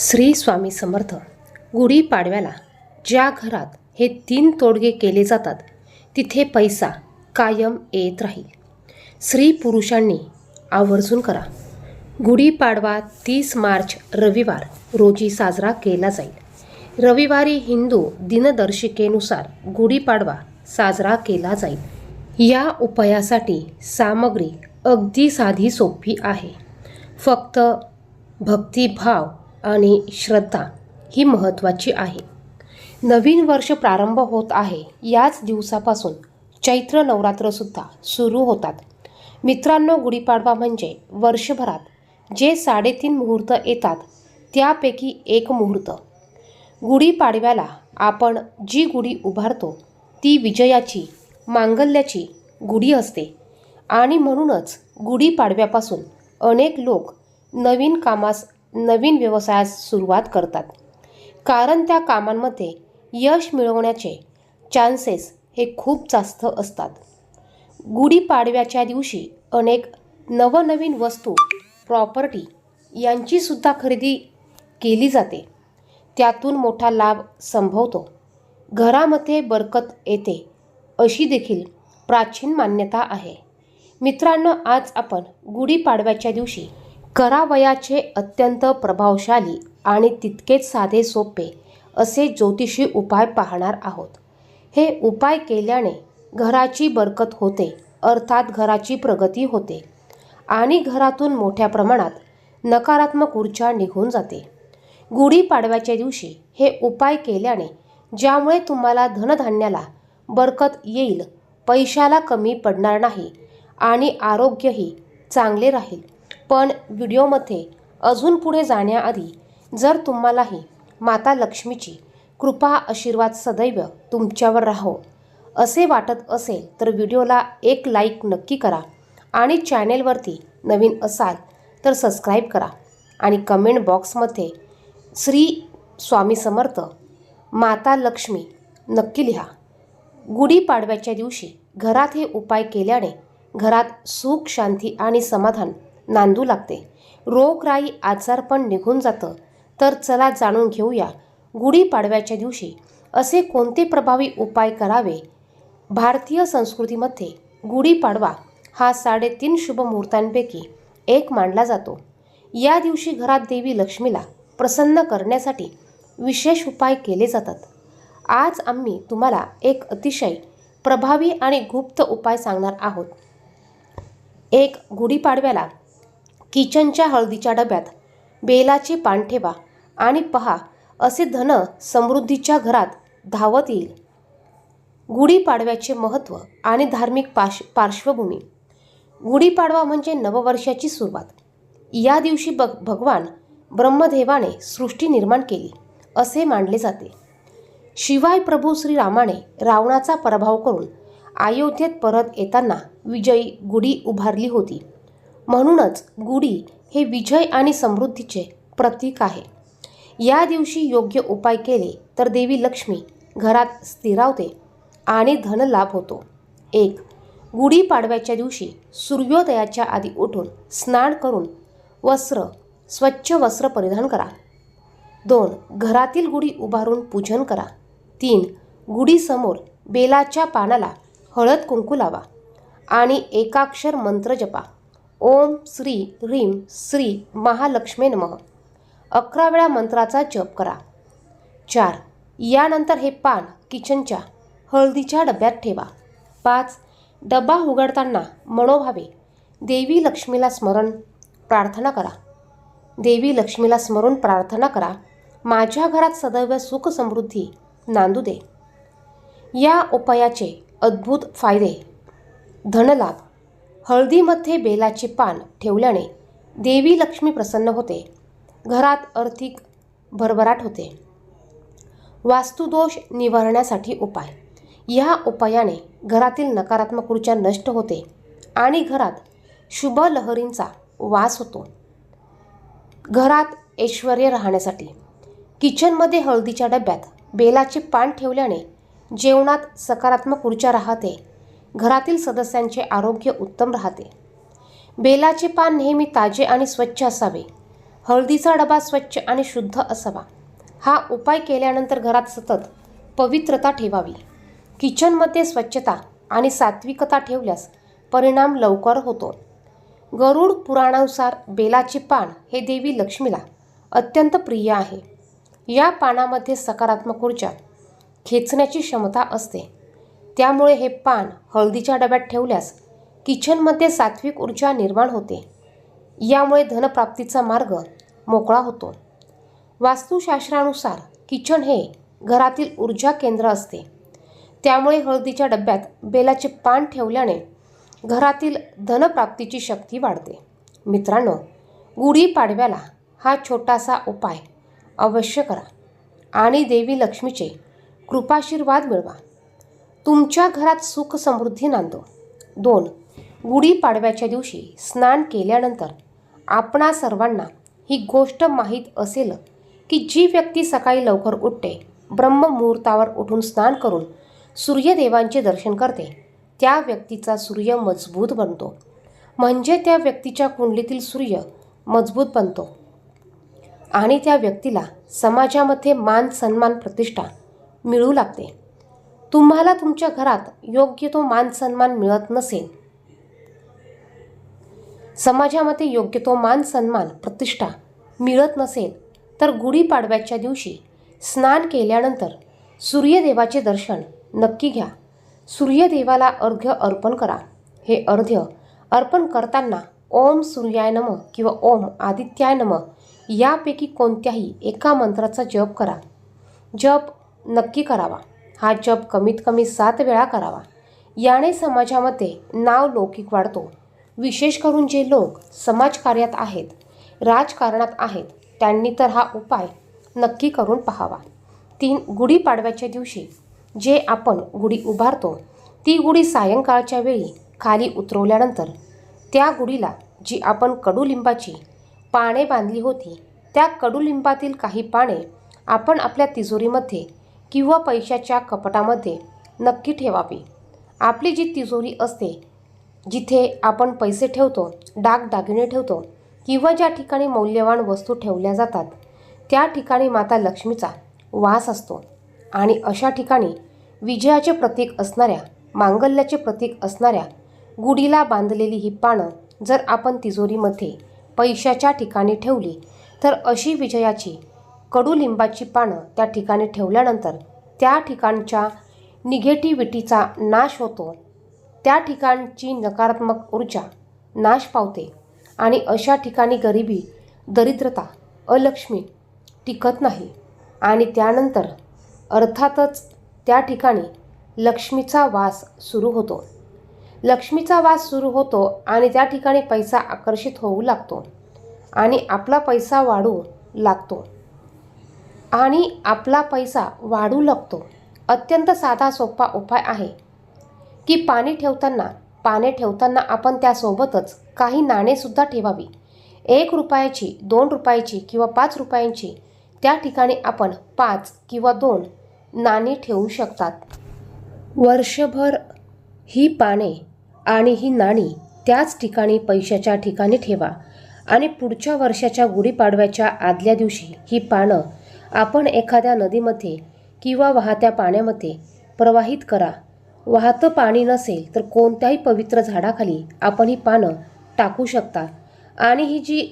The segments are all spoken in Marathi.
श्री स्वामी समर्थ गुढीपाडव्याला ज्या घरात हे तीन तोडगे केले जातात तिथे पैसा कायम येत राहील. स्त्री पुरुषांनी आवर्जून करा. गुढीपाडवा तीस मार्च रविवार रोजी साजरा केला जाईल. रविवारी हिंदू दिनदर्शिकेनुसार गुढीपाडवा साजरा केला जाईल. या उपायासाठी सामग्री अगदी साधी सोपी आहे. फक्त भक्तिभाव आणि श्रद्धा ही महत्त्वाची आहे. नवीन वर्ष प्रारंभ होत आहे. याच दिवसापासून चैत्र नवरात्रसुद्धा सुरू होतात. मित्रांनो गुढीपाडवा म्हणजे वर्षभरात जे साडेतीन मुहूर्त येतात त्यापैकी एक मुहूर्त. गुढीपाडव्याला आपण जी गुढी उभारतो ती विजयाची मांगल्याची गुढी असते. आणि म्हणूनच गुढीपाडव्यापासून अनेक लोक नवीन कामास नवीन व्यवसायास सुरुवात करतात. कारण त्या कामांमध्ये यश मिळवण्याचे चान्सेस हे खूप जास्त असतात. गुढीपाडव्याच्या दिवशी अनेक नवनवीन वस्तू प्रॉपर्टी यांचीसुद्धा खरेदी केली जाते. त्यातून मोठा लाभ संभवतो. घरामध्ये बरकत येते अशी देखील प्राचीन मान्यता आहे. मित्रांनो आज आपण गुढीपाडव्याच्या दिवशी करावयाचे अत्यंत प्रभावशाली आणि तितकेच साधे सोपे असे ज्योतिषी उपाय पाहणार आहोत. हे उपाय केल्याने घराची बरकत होते अर्थात घराची प्रगती होते आणि घरातून मोठ्या प्रमाणात नकारात्मक ऊर्जा निघून जाते. गुढीपाडव्याच्या दिवशी हे उपाय केल्याने ज्यामुळे तुम्हाला धनधान्याला बरकत येईल पैशाला कमी पडणार नाही आणि आरोग्यही चांगले राहील. पण व्हिडिओमध्ये अजून पुढे जाण्याआधी जर तुम्हालाही माता लक्ष्मीची कृपा आशीर्वाद सदैव तुमच्यावर राहो असे वाटत असेल तर व्हिडिओला एक लाईक नक्की करा आणि चॅनेलवरती नवीन असाल तर सबस्क्राईब करा आणि कमेंट बॉक्समध्ये श्री स्वामी समर्थ माता लक्ष्मी नक्की लिहा. गुढीपाडव्याच्या दिवशी घरात हे उपाय केल्याने घरात सुख शांती आणि समाधान नांदू लागते. रोगराई आजार पण निघून जातं. तर चला जाणून घेऊया गुढीपाडव्याच्या दिवशी असे कोणते प्रभावी उपाय करावे? भारतीय संस्कृतीमध्ये गुढीपाडवा हा साडेतीन शुभ मुहूर्तांपैकी एक मानला जातो. या दिवशी घरात देवी लक्ष्मीला प्रसन्न करण्यासाठी विशेष उपाय केले जातात. आज आम्ही तुम्हाला एक अतिशय प्रभावी आणि गुप्त उपाय सांगणार आहोत. एक गुढीपाडव्याला किचनच्या हळदीच्या डब्यात. बेलाचे पान ठेवा आणि पहा असे धन समृद्धीच्या घरात धावत येईल. गुढीपाडव्याचे महत्त्व आणि धार्मिक पाश पार्श्वभूमी. गुढीपाडवा म्हणजे नववर्षाची सुरुवात. या दिवशी बग भगवान ब्रह्मदेवाने सृष्टी निर्माण केली असे मानले जाते. शिवाय प्रभू श्रीरामाने रावणाचा पराभव करून अयोध्येत परत येताना विजयी गुढी उभारली होती. म्हणूनच गुढी हे विजय आणि समृद्धीचे प्रतीक आहे. या दिवशी योग्य उपाय केले तर देवी लक्ष्मी घरात स्थिरावते आणि धनलाभ होतो. एक गुढीपाडव्याच्या दिवशी सूर्योदयाच्या आधी उठून स्नान करून वस्त्र स्वच्छ वस्त्र परिधान करा. दोन घरातील गुढी उभारून पूजन करा. तीन गुढीसमोर बेलाच्या पानाला हळद कुंकू लावा आणि एकाक्षर मंत्र जपा. ओम श्री ह्रीम श्री महालक्ष्मी नमः. अकरा वेळा मंत्राचा जप करा. चार. यानंतर हे पान किचनच्या हळदीच्या डब्यात ठेवा. पाच. डबा उघडताना मनोभावे देवी लक्ष्मीला स्मरण प्रार्थना करा. देवी लक्ष्मीला स्मरून प्रार्थना करा. माझ्या घरात सदैव सुख समृद्धी नांदू दे. या उपायाचे अद्भुत फायदे. धनलाभ. हळदीमध्ये बेलाचे पान ठेवल्याने देवी लक्ष्मी प्रसन्न होते. घरात आर्थिक भरभराट होते. वास्तुदोष निवारण्यासाठी उपाय. या उपायाने घरातील नकारात्मक ऊर्जा नष्ट होते आणि घरात शुभ लहरींचा वास होतो. घरात ऐश्वर राहण्यासाठी किचनमध्ये हळदीच्या डब्यात बेलाचे पान ठेवल्याने जेवणात सकारात्मक ऊर्जा राहते घरातील सदस्यांचे आरोग्य उत्तम राहते. बेलाचे पान नेहमी ताजे आणि स्वच्छ असावे. हळदीचा डबा स्वच्छ आणि शुद्ध असावा. हा उपाय केल्यानंतर घरात सतत पवित्रता ठेवावी. किचनमध्ये स्वच्छता आणि सात्विकता ठेवल्यास परिणाम लवकर होतो. गरुड पुराणानुसार बेलाचे पान हे देवी लक्ष्मीला अत्यंत प्रिय आहे. या पानामध्ये सकारात्मक ऊर्जा खेचण्याची क्षमता असते. त्यामुळे हे पान हळदीच्या डब्यात ठेवल्यास किचनमध्ये सात्विक ऊर्जा निर्माण होते. यामुळे धनप्राप्तीचा मार्ग मोकळा होतो. वास्तुशास्त्रानुसार किचन हे घरातील ऊर्जा केंद्र असते. त्यामुळे हळदीच्या डब्यात बेलाचे पान ठेवल्याने घरातील धनप्राप्तीची शक्ती वाढते. मित्रांनो गुढीपाडव्याला हा छोटासा उपाय अवश्य करा आणि देवी लक्ष्मीचे कृपाशीर्वाद मिळवा. तुमच्या घरात सुख समृद्धी नांदो. दोन गुढीपाडव्याच्या दिवशी स्नान केल्यानंतर आपणा सर्वांना ही गोष्ट माहीत असेल की जी व्यक्ती सकाळी लवकर उठते ब्रह्ममुहूर्तावर उठून स्नान करून सूर्यदेवांचे दर्शन करते त्या व्यक्तीचा सूर्य मजबूत बनतो. म्हणजे त्या व्यक्तीच्या कुंडलीतील सूर्य मजबूत बनतो. आणि त्या व्यक्तीला समाजामध्ये मान सन्मान प्रतिष्ठा मिळू लागते. तुम्हाला तुमच्या घरात योग्य तो मान सन्मान मिळत नसेल. समाजामध्ये योग्य तो मान सन्मान प्रतिष्ठा मिळत नसेल तर गुढीपाडव्याच्या दिवशी स्नान केल्यानंतर सूर्यदेवाचे दर्शन नक्की घ्या. सूर्यदेवाला अर्घ्य अर्पण करा. हे अर्घ्य अर्पण करताना ओम सूर्याय नम किंवा ओम आदित्याय नम यापैकी कोणत्याही एका मंत्राचा जप करा. जप नक्की करावा. हा जप कमीत कमी सात वेळा करावा. याने समाजामध्ये नाव लौकिक वाढतो. विशेष करून जे लोक समाजकार्यात आहेत राजकारणात आहेत त्यांनी तर हा उपाय नक्की करून पाहावा. तीन गुढीपाडव्याच्या दिवशी जे आपण गुढी उभारतो ती गुढी सायंकाळच्या वेळी खाली उतरवल्यानंतर त्या गुढीला जी आपण कडुलिंबाची पाने बांधली होती त्या कडुलिंबातील काही पाने आपण आपल्या तिजोरीमध्ये किंवा पैशाच्या कपटामध्ये नक्की ठेवावी. आपली जी तिजोरी असते जिथे आपण पैसे ठेवतो डागदागिने ठेवतो किंवा ज्या ठिकाणी मौल्यवान वस्तू ठेवल्या जातात त्या ठिकाणी माता लक्ष्मीचा वास असतो. आणि अशा ठिकाणी विजयाचे प्रतीक असणाऱ्या मांगल्याचे प्रतीक असणाऱ्या गुढीला बांधलेली ही पानं जर आपण तिजोरीमध्ये पैशाच्या ठिकाणी ठेवली तर अशी विजयाची कडुलिंबाची पानं त्या ठिकाणी ठेवल्यानंतर त्या ठिकाणच्या निगेटिव्हिटीचा नाश होतो. त्या ठिकाणची नकारात्मक ऊर्जा नाश पावते आणि अशा ठिकाणी गरिबी दरिद्रता अलक्ष्मी टिकत नाही. आणि त्यानंतर अर्थातच त्या ठिकाणी लक्ष्मीचा वास सुरू होतो. लक्ष्मीचा वास सुरू होतो आणि त्या ठिकाणी पैसा आकर्षित होऊ लागतो आणि आपला पैसा वाढू लागतो. आणि आपला पैसा वाढू लागतो. अत्यंत साधा सोपा उपाय आहे की पाणी ठेवताना पाने ठेवताना आपण त्यासोबतच काही नाणेसुद्धा ठेवावी. एक रुपयाची दोन रुपयाची किंवा पाच रुपयांची त्या ठिकाणी आपण पाच किंवा दोन नाणी ठेवू शकतात. वर्षभर ही पाने आणि ही नाणी त्याच ठिकाणी पैशाच्या ठिकाणी ठेवा आणि पुढच्या वर्षाच्या गुढीपाडव्याच्या आदल्या दिवशी ही पानं आपण एखाद्या नदीमध्ये किंवा वाहत्या पाण्यामध्ये प्रवाहित करा. वाहतं पाणी नसेल तर कोणत्याही पवित्र झाडाखाली आपण ही पानं टाकू शकता आणि ही जी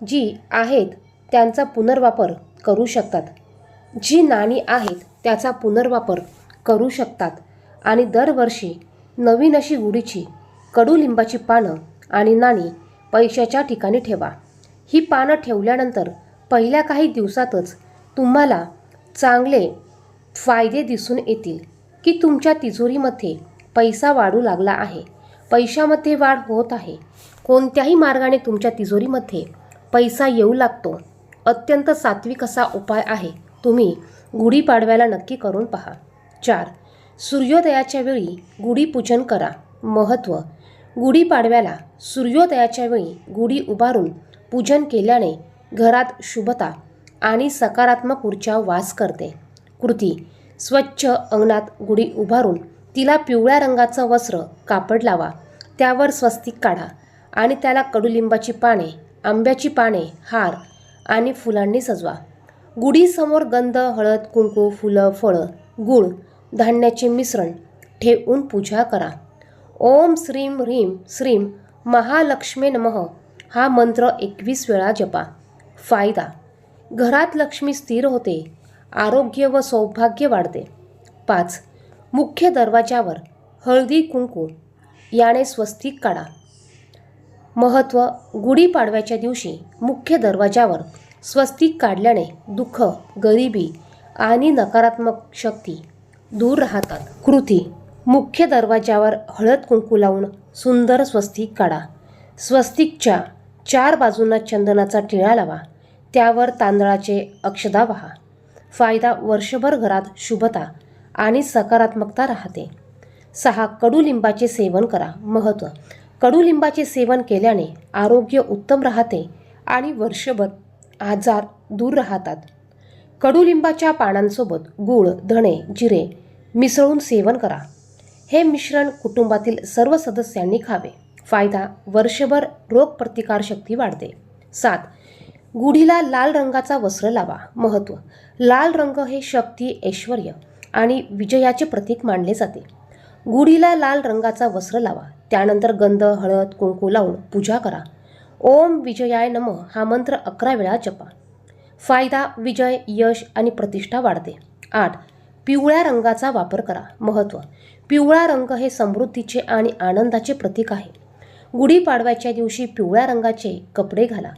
जी आहेत त्यांचा पुनर्वापर करू शकतात. जी नाणी आहेत त्याचा पुनर्वापर करू शकतात आणि दरवर्षी नवीन अशी गुढीची कडुलिंबाची पानं आणि नाणी पैशाच्या ठिकाणी ठेवा. ही पानं ठेवल्यानंतर पहिल्या काही दिवसातच तुम्हाला चांगले फायदे दिसून येतील की तुमच्या तिजोरीमध्ये पैसा वाढू लागला आहे. पैशामध्ये वाढ होत आहे. कोणत्याही मार्गाने तुमच्या तिजोरीमध्ये पैसा येऊ लागतो. अत्यंत सात्विक असा उपाय आहे. तुम्ही गुढीपाडव्याला नक्की करून पहा. चार. सूर्योदयाच्या वेळी गुढीपूजन करा. महत्त्व गुढीपाडव्याला सूर्योदयाच्या वेळी गुढी उभारून पूजन केल्याने घरात शुभता आणि सकारात्मक ऊर्जा वास करते. कृती. स्वच्छ अंगणात गुढी उभारून तिला पिवळ्या रंगाचं वस्त्र कापड लावा. त्यावर स्वस्तिक काढा आणि त्याला कडुलिंबाची पाने आंब्याची पाने हार आणि फुलांनी सजवा. गुढीसमोर गंध हळद कुंकू फुलं फळं गुळ धान्याचे मिश्रण ठेवून पूजा करा. ओम श्रीम ह्रीम श्रीम महालक्ष्मी नमः. हा मंत्र एकवीस वेळा जपा. फायदा. घरात लक्ष्मी स्थिर होते. आरोग्य व सौभाग्य वाढते. पाच. मुख्य दरवाजावर हळदी कुंकू. याने स्वस्तिक काढा. महत्त्व गुढीपाडव्याच्या दिवशी मुख्य दरवाजावर स्वस्तिक काढल्याने दुःख गरिबी आणि नकारात्मक शक्ती दूर राहतात. कृती. मुख्य दरवाजावर हळद कुंकू लावून सुंदर स्वस्तिक काढा. स्वस्तिकच्या चार बाजूंना चंदनाचा टिळा लावा. त्यावर तांदळाचे अक्षदा व्हा. फायदा वर्षभर घरात शुभता आणि सकारात्मकता राहते. सहा कडुलिंबाचे सेवन करा. महत्त्व कडुलिंबाचे सेवन केल्याने आरोग्य उत्तम राहते आणि वर्षभर आजार दूर राहतात. कडुलिंबाच्या पानांसोबत गूळ धणे जिरे मिसळून सेवन करा. हे मिश्रण कुटुंबातील सर्व सदस्यांनी खावे. फायदा वर्षभर रोगप्रतिकारशक्ती वाढते. सात गुढीला लाल रंगाचा वस्त्र लावा. महत्त्व लाल रंग हे शक्ती ऐश्वर आणि विजयाचे प्रतीक मानले जाते. गुढीला लाल रंगाचा वस्त्र लावा. त्यानंतर गंध हळद कुंकू लावून पूजा करा. ओम विजयाय नम. हा मंत्र अकरा वेळा जपा. फायदा विजय यश आणि प्रतिष्ठा वाढते. आठ. पिवळ्या रंगाचा वापर करा. महत्त्व पिवळा रंग हे समृद्धीचे आणि आनंदाचे प्रतीक आहे. गुढीपाडव्याच्या दिवशी पिवळ्या रंगाचे कपडे घाला.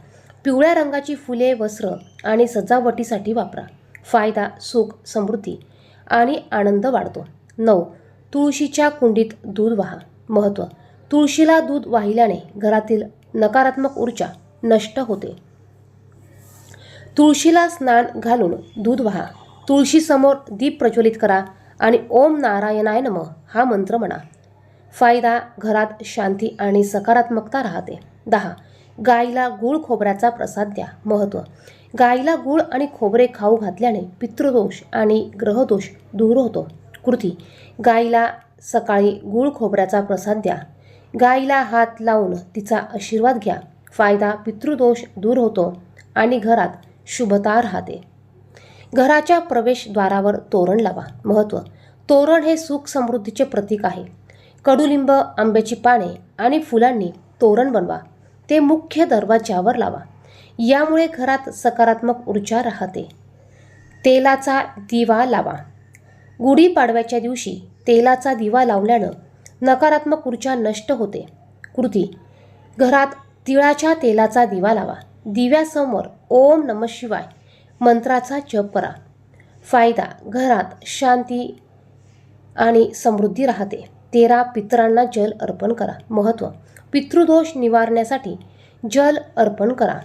पिवळ्या रंगाची फुले वस्त्र आणि सजावटीसाठी वापरा. फायदा सुख समृद्धी आणि आनंद वाढतो. नऊ. तुळशीच्या कुंडीत दूध वाहा. महत्त्व तुळशीला दूध वाहिल्याने घरातील नकारात्मक ऊर्जा नष्ट होते. तुळशीला स्नान घालून दूध वाहा. तुळशीसमोर दीप प्रज्वलित करा आणि ओम नारायणाय नम हा मंत्र म्हणा. फायदा घरात शांती आणि सकारात्मकता राहते. दहा. गाईला गूळ खोबऱ्याचा प्रसाद द्या. महत्त्व गाईला गूळ आणि खोबरे खाऊ घातल्याने पितृदोष आणि ग्रहदोष दूर होतो. कृती. गाईला सकाळी गूळ खोबऱ्याचा प्रसाद द्या. गाईला हात लावून तिचा आशीर्वाद घ्या. फायदा पितृदोष दूर होतो आणि घरात शुभता राहते. घराच्या प्रवेशद्वारावर तोरण लावा. महत्त्व तोरण हे सुख समृद्धीचे प्रतीक आहे. कडुलिंब आंब्याची पाने आणि फुलांनी तोरण बनवा. ते मुख्य दरवाज्यावर लावा. यामुळे घरात सकारात्मक ऊर्जा राहते. तेलाचा दिवा लावा. गुढीपाडव्याच्या दिवशी तेलाचा दिवा लावल्यानं नकारात्मक ऊर्जा नष्ट होते. कृती. घरात तिळाच्या तेलाचा दिवा लावा. दिव्यासमोर ओम नम शिवाय मंत्राचा जप करा. फायदा. घरात शांती आणि समृद्धी राहते. तेरा पितरांना जल अर्पण करा. महत्त्व पितृदोष निवारण्यासाठी जल अर्पण करा.